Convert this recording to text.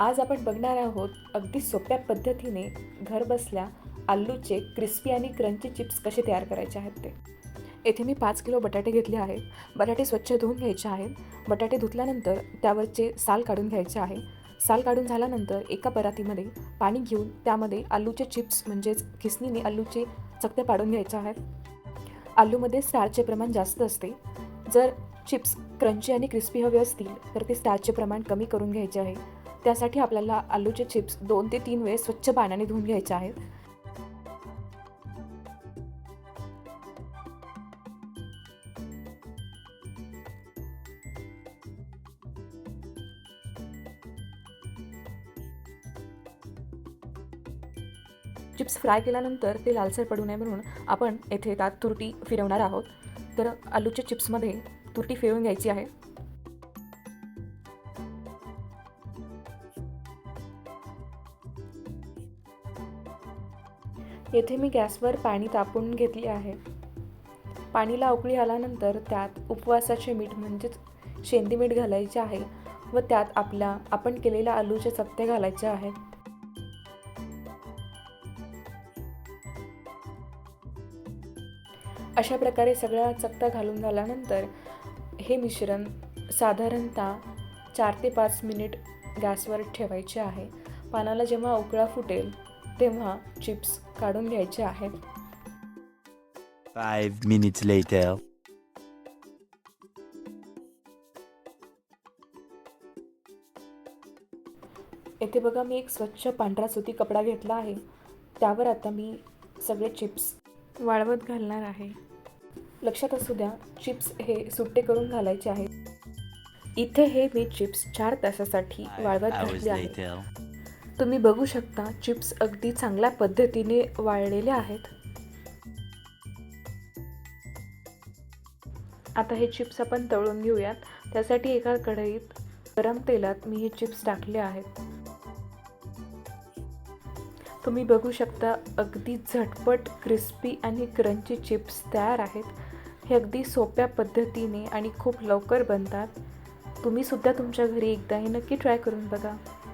आज आपण बघणार आहोत अगदी सोप्या पद्धतीने घरबसल्या आलूचे क्रिस्पी आणि क्रंची चिप्स कसे तयार करायचे आहेत ते. येथे मी पाच किलो बटाटे घेतले आहेत. बटाटे स्वच्छ धुवून घ्यायचे आहेत. बटाटे धुतल्यानंतर त्यावरचे साल काढून घ्यायचे आहे. साल काढून झाल्यानंतर एका परातीमध्ये पाणी घेऊन त्यामध्ये आलूचे चिप्स म्हणजेच खिसणीने आलूचे चकते पाडून घ्यायचे आहेत. आलूमध्ये स्टारचे प्रमाण जास्त असते. जर चिप्स क्रंची आणि क्रिस्पी हवे असतील तर ते स्टारचे प्रमाण कमी करून घ्यायचे आहे. त्यासाठी आपल्याला आलूचे चिप्स दोन ते तीन वेळेस स्वच्छ पाण्याने धुवून घ्यायचे आहेत. चिप्स फ्राय केल्यानंतर ते लालसर पडू नये म्हणून आपण येथे त्यात तुरटी फिरवणार आहोत. तर आलूच्या चिप्समध्ये तुरटी फिरवून घ्यायची आहे. येथे मी गॅसवर पाणी तापून घेतले आहे. पाणीला उकळी आल्यानंतर त्यात उपवासाचे मीठ म्हणजेच शेंदी मीठ घालायचे आहे व त्यात आपल्या आपण केलेल्या आलूचे चपते घालायचे आहेत. अशा प्रकारे सगळ्या चकत्या घालून झाल्यानंतर हे मिश्रण साधारणतः चार ते पाच मिनिट गॅसवर ठेवायचे आहे. पानाला जेव्हा उकळा फुटेल तेव्हा चिप्स काढून घ्यायचे आहेत. येथे बघा मी एक स्वच्छ पांढरा सुती कपडा घेतला आहे. त्यावर आता मी सगळे चिप्स वाळवत घालणार आहे. लक्षात असू द्या चिप्स हे सुट्टे करून घालायचे आहेत. इथे हे मी चिप्स चार तासासाठी वाळवत घातले आहे. तुम्ही बघू शकता चिप्स अगदी चांगल्या पद्धतीने वाळलेले आहेत. आता हे चिप्स आपण तळून घेऊयात. त्यासाठी एका कढईत गरम तेलात मी हे चिप्स टाकले आहेत. तुम्ही बघू शकता अगदी झटपट क्रिस्पी आणि क्रंची चिप्स तयार आहेत. हे अगदी सोप्या पद्धतीने आणि खूप लवकर बनतात. तुम्ही सुद्धा तुमच्या घरी एकदा हे नक्की ट्राय करून बघा.